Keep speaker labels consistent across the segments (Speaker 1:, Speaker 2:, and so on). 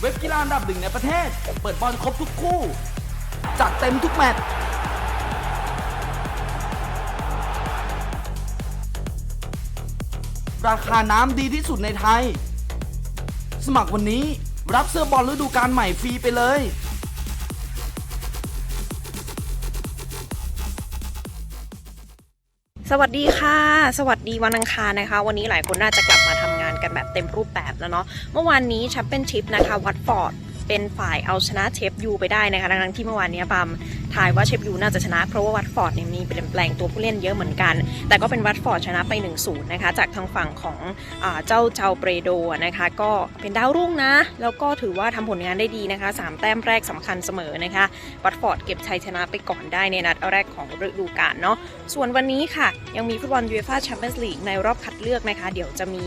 Speaker 1: เว็บกีฬาอันดับหนึ่งในประเทศ เปิดบอลครบทุกคู่ จัดเต็มทุกแมตช์ราคาน้ำดีที่สุดในไทย สมัครวันนี้รับเสื้อบอลฤดูกาลใหม่ฟรีไปเลย
Speaker 2: สวัสดีค่ะ สวัสดีวันอังคารนะคะ วันนี้หลายคนน่าจะกลับมาทำงานกันแบบเต็มรูปแบบแล้วเนาะเมื่อวานนี้แชมเปี้ยนชิพนะคะวัตฟอร์ด เป็นฝ่ายเอาชนะเชฟยูไปได้นะคะทั้งที่เมื่อวานนี้ปามทายว่าเชฟยูน่าจะชนะเพราะว่าวัตฟอร์ดเนี่ยมีเปลี่ยนแปลงตัวผู้เล่นเยอะเหมือนกัน แต่ก็เป็นวัตฟอร์ดชนะไป1-0นย์นะคะจากทางฝั่งของอเจ้าเจ้าเปรโดนะคะก็เป็นดาวรุ่งนะ แล้วก็ถือว่าทำผลงานได้ดีนะคะสามแต้มแรกสำคัญเสมอนะคะวัตฟอร์ดเก็บชัยชนะไปก่อนได้ในนัดแรกของฤดูกาลเนาะส่วนวันนี้ค่ะ ยังมีฟุตบอลยูเอฟ่าแชมเปี้ยนส์ลีกในรอบคัดเลือกนะคะ เดี๋ยวจะมี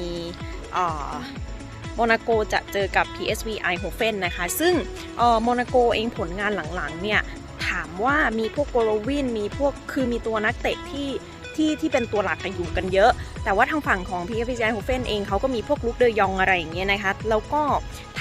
Speaker 2: มนาโกจะเจอกับ PSV Eindhoven นะคะ ซึ่งโมนาโกเองผลงานหลังๆเนี่ยถามว่ามีพวกโกโลวินมีพวกคือมีตัวนักเตะที่ที่ที่เป็นตัวหลักกันอยู่กันเยอะ แต่ว่าทางฝั่งของ PSV Eindhoven เองเขาก็มีพวกลุกเดยองอะไรอย่างเงี้ยนะคะ แล้วก็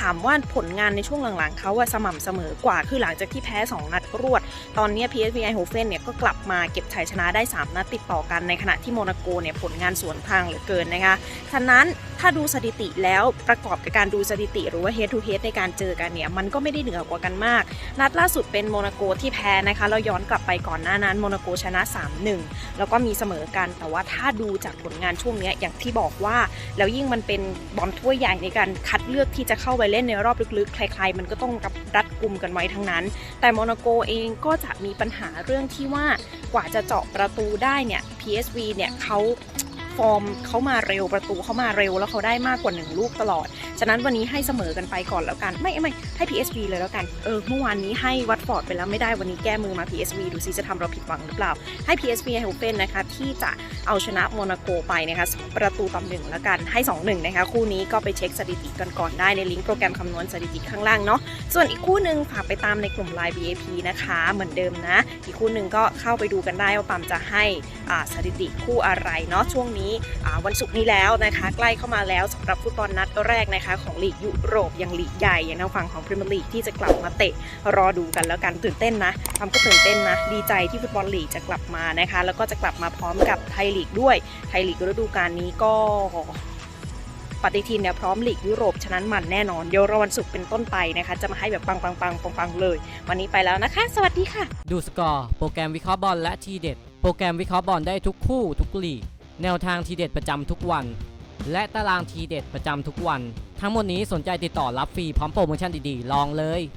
Speaker 2: ถามว่าผลงานในช่วงหลังๆเขาอะสม่ำเสมอกว่าคือหลังจากที่แพ้ 2 นัดรวด ตอนนี้ PSV Eindhoven เนี่ยก็กลับมาเก็บชัยชนะได้ 3 นัดติดต่อกันในขณะที่โมนาโกเนี่ยผลงานสวนทางเหลือเกินนะคะฉะนั้นถ้าดูสถิติแล้วประกอบกับการดูสถิติหรือว่า head to head ในการเจอกันเนี่ยมันก็ไม่ได้เหนือกว่ากันมาก นัดล่าสุดเป็นโมนาโกที่แพ้นะคะเราย้อนกลับไปก่อนหน้านั้นโมนาโกชนะ 3-1 แล้วก็มีเสมอกัน แต่ว่าถ้าดูจากผลงานช่วงเนี้ยอย่างที่บอกว่า แล้วยิ่งมันเป็นบอลถ้วยใหญ่ในการคัดเลือกที่จะเข้าไปเล่นในรอบลึกๆ ใครๆ มันก็ต้องกับรัดกลุ่มกันไว้ทั้งนั้น แต่โมนาโกเองก็จะมีปัญหาเรื่องที่ว่ากว่าจะเจาะประตูได้เนี่ย PSV เนี่ยเขา ฟอร์มเขามาเร็วประตูเขามาเร็ว แล้วเขาได้มากกว่า 1 ลูกตลอด ฉะนั้นวันนี้ให้เสมอกันไปก่อนแล้วกัน ไม่ไม่ให้ PSV เลยแล้วกัน เออเมื่อวานนี้ให้วัตฟอร์ดไปแล้วไม่ได้วันนี้แก้มือมา PSV ดูซิจะทำเราผิดหวังหรือเปล่า ให้ PSV ไฮโอเฟนนะคะที่จะเอาชนะโมนาโกไปนะคะประตูต่อหนึ่งแล้วกันให้2-1นะคะคู่นี้ก็ไปเช็คสถิติกันก่อนได้ในลิงก์โปรแกรมคำนวณสถิติข้างล่างเนาะส่วนอีกคู่หนึ่งฝากไปตามในกลุ่ม Line BAP นะคะเหมือนเดิมนะ อีกคู่หนึ่งก็เข้าไปดูกันได้ว่าปามจะให้สถิติคู่อะไรเนาะช่วงนี้อ่าวันศุกร์นี้แล้วนะคะใกล้เข้ามาแล้วสำหรับฟุตบอลนัดแรกนะคะของลีกยุโรปอย่างลีกใหญ่อย่างทางฝั่งของพรีเมียร์ลีกที่จะกลับมาเตะรอดูกันแล้วกันตื่นเต้นนะปามก็ตื่นเต้นนะ ดีใจที่ฟุตบอลลีกจะกลับมานะคะ แล้วก็จะกลับมาพร้อมกับไทยลีกด้วยไทยลีกฤดูกาลนี้ก็ปฏิทินเนี่ยพร้อมลีกยุโรป ฉะนั้นมันแน่นอน เดี๋ยวรอวันศุกร์เป็นต้นไปนะคะ จะมาให้แบบปังปังปังปังปังๆๆๆเลย วันนี้ไปแล้วนะคะ สวัสดีค่ะ
Speaker 3: ดูสกอร์ โปรแกรมวิเคราะห์บอลและทีเด็ด โปรแกรมวิเคราะห์บอลได้ทุกคู่ทุกลีก แนวทางทีเด็ดประจำทุกวัน และตารางทีเด็ดประจำทุกวัน ทั้งหมดนี้สนใจติดต่อรับฟรีพร้อมโปรโมชั่นดีๆ ลองเลย